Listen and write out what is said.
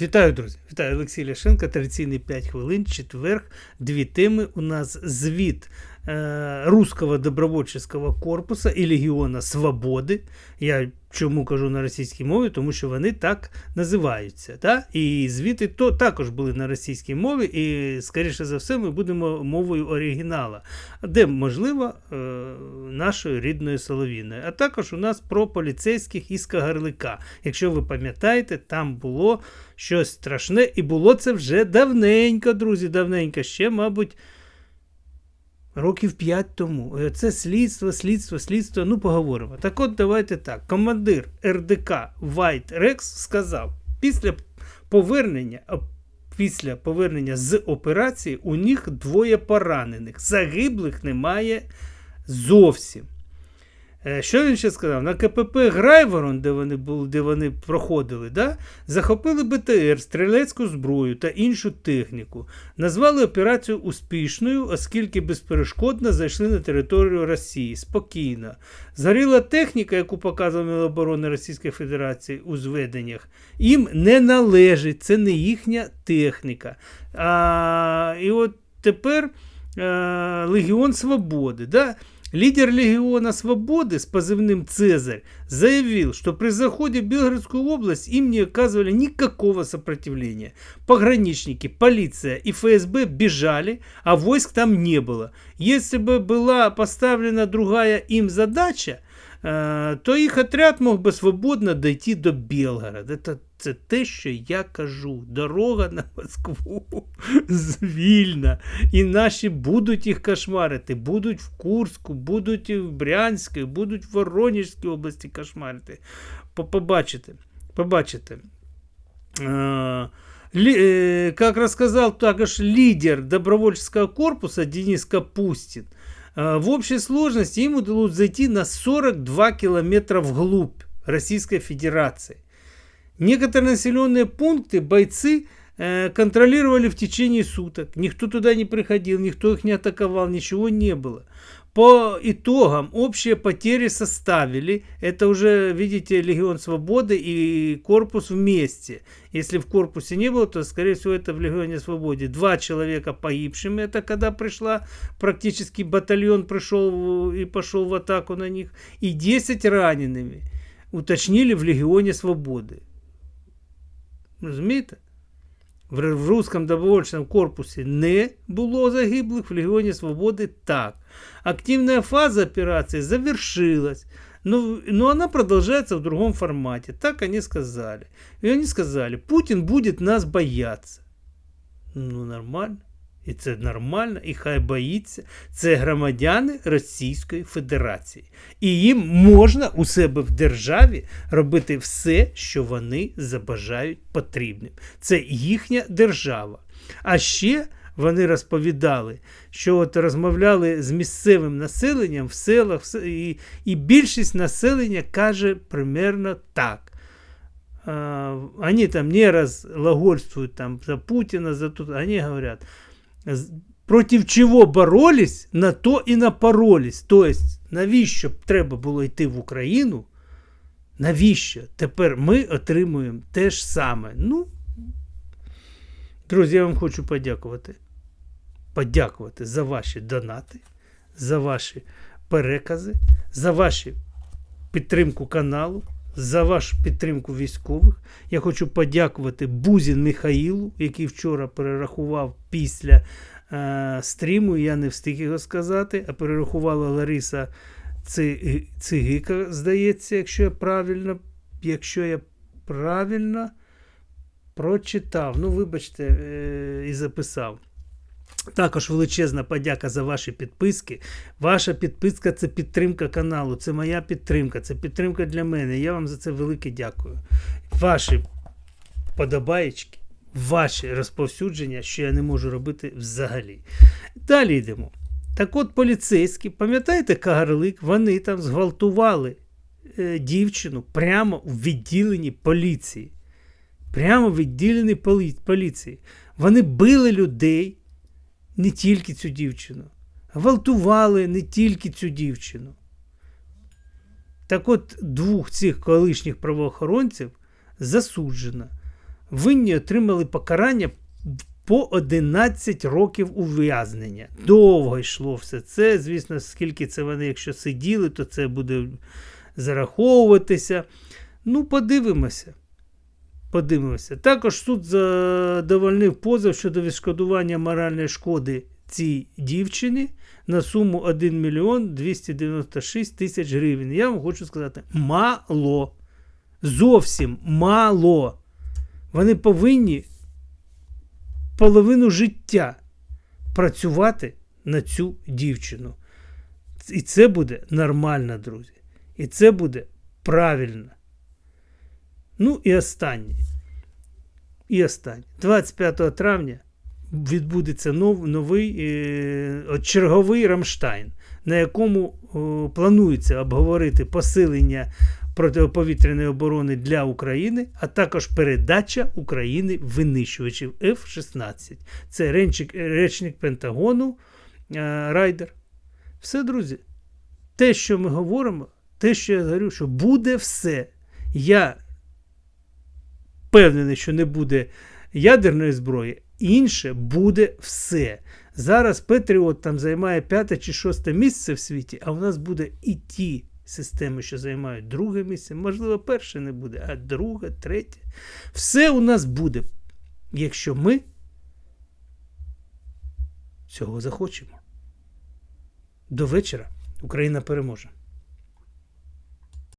Вітаю, друзі! Вітаю Олексій Ляшенко. Традиційний 5 хвилин, четверг. Дві теми. У нас звіт е, Русского добровольчого корпуса і Легіона Свободи. Я чому кажу на російській мові, тому що вони так називаються. Да? І звіти то також були на російській мові, і, скоріше за все, ми будемо мовою оригінала, де, можливо, е, нашою рідною соловіною. А також у нас про поліцейських із Кагарлика. Якщо ви пам'ятаєте, там було щось страшне, і було це вже давненько, друзі, давненько ще, мабуть. Років 5 тому. Е, Це слідство, слідство, слідство. Ну, поговоримо. Так от давайте так. Командир РДК Вайт Рекс сказав, після повернення, після повернення з операції у них двоє поранених. Загиблих немає зовсім. Е, Що він ще сказав? На КПП Грайворон, де вони були, де вони проходили, да? захопили БТР, стрілецьку зброю та іншу техніку. Назвали операцію успішною, оскільки безперешкодно зайшли на територію Росії. Спокійно. Згоріла техніка, яку показував Міноборони Російської Федерації у зведеннях, їм не належить, це не їхня техніка. А, І от тепер а, Легіон Свободи. Да? Лидер Легиона Свободы с позывным «Цезарь» заявил, что при заходе в Белгородскую область им не оказывали никакого сопротивления. Пограничники, полиция и ФСБ бежали, а войск там не было. Если бы была поставлена другая им задача, э, то їх отряд мог би свободно дойти до Белгорода. Це, це те, що я кажу. Дорога на Москву звільна. І наші будуть їх кошмарити. Будуть в Курську, будуть в Брянській, будуть в Воронежській області кошмарити. По- Побачите. Побачите. Э, ли- э, как рассказал також лидер добровольческого корпуса Денис Капустин, э, в общей сложности им удалось зайти на 42 километра вглубь Российской Федерации. Некоторые населенные пункты бойцы э, контролировали в течение суток. Никто туда не приходил, никто их не атаковал, ничего не было. По итогам общие потери составили, это уже, видите, Легион Свободы и корпус вместе. Если в корпусе не было, то, скорее всего, это в Легионе Свободы. Два человека погибшими, это когда пришла, практически батальон пришел и пошел в атаку на них, и 10 ранеными уточнили в Легионе Свободы. Розумієте? В, русском добровольчому корпусі не було загиблих, в Легіоні Свободи так. Активная фаза операции завершилась, но, но она продолжается в другом формате. Так они сказали. И они сказали, Путин будет нас бояться. Ну, нормально. І це нормально, і хай боїться. Це громадяни Російської Федерації. І їм можна у себе в державі робити все, що вони забажають потрібним. Це їхня держава. А ще вони розповідали, що от розмовляли з місцевим населенням в селах, і, і більшість населення каже примерно так. А, Они там не разглагольствуют там за Путина, за тут. Они говорят, з- проти чого боролись, на то і напоролись. Тобто, навіщо треба було йти в Україну? Навіщо? Тепер ми отримуємо те ж саме. Ну, друзі, я вам хочу подякувати. Подякувати за ваші донати, за ваші перекази, за вашу підтримку каналу, за вашу підтримку військових. Я хочу подякувати Бузін Михаїлу, який вчора перерахував після е, стріму. Я не встиг його сказати, а перерахувала Лариса Цигика, здається, якщо я правильно, якщо я правильно прочитав. Ну, вибачте, е, і записав. Також величезна подяка за ваші підписки. Ваша підписка це підтримка каналу, це моя підтримка, це підтримка для мене. Я вам за це велике дякую. Ваші подобаєчки, ваші розповсюдження, що я не можу робити взагалі. Далі йдемо. Так от поліцейські, пам'ятаєте, Кагарлик, вони там зґвалтували е, дівчину прямо в відділенні поліції. Прямо в відділенні полі- поліції. Вони били людей, не тільки цю дівчину, гвалтували не тільки цю дівчину. Так от двох цих колишніх правоохоронців засуджено. винні отримали покарання по 11 років ув'язнення. Довго йшло все це. Звісно, скільки це вони, якщо сиділи, то це буде зараховуватися. Ну, подивимося. Подивимося. Також суд задовольнив позов щодо відшкодування моральної шкоди цій дівчині на суму 1 мільйон 296 тисяч гривень. Я вам хочу сказати, мало. Зовсім мало. Вони повинні половину життя працювати на цю дівчину. І це буде нормально, друзі. І це буде правильно. Ну і останнє. І останнє. 25 травня відбудеться нов, новий е, черговий Рамштайн, на якому о, планується обговорити посилення протиповітряної оборони для України, а також передача України винищувачів F-16. Це речник, речник Пентагону е, Райдер. Все, друзі. Те, що ми говоримо, те, що я говорю, що буде все. Я впевнений, що не буде ядерної зброї, інше буде все. Зараз Петріот там займає п'яте чи шосте місце в світі, а в нас буде і ті системи, що займають друге місце. Можливо, перше не буде, а друге, третє. Все у нас буде, якщо ми цього захочемо. До вечора Україна переможе.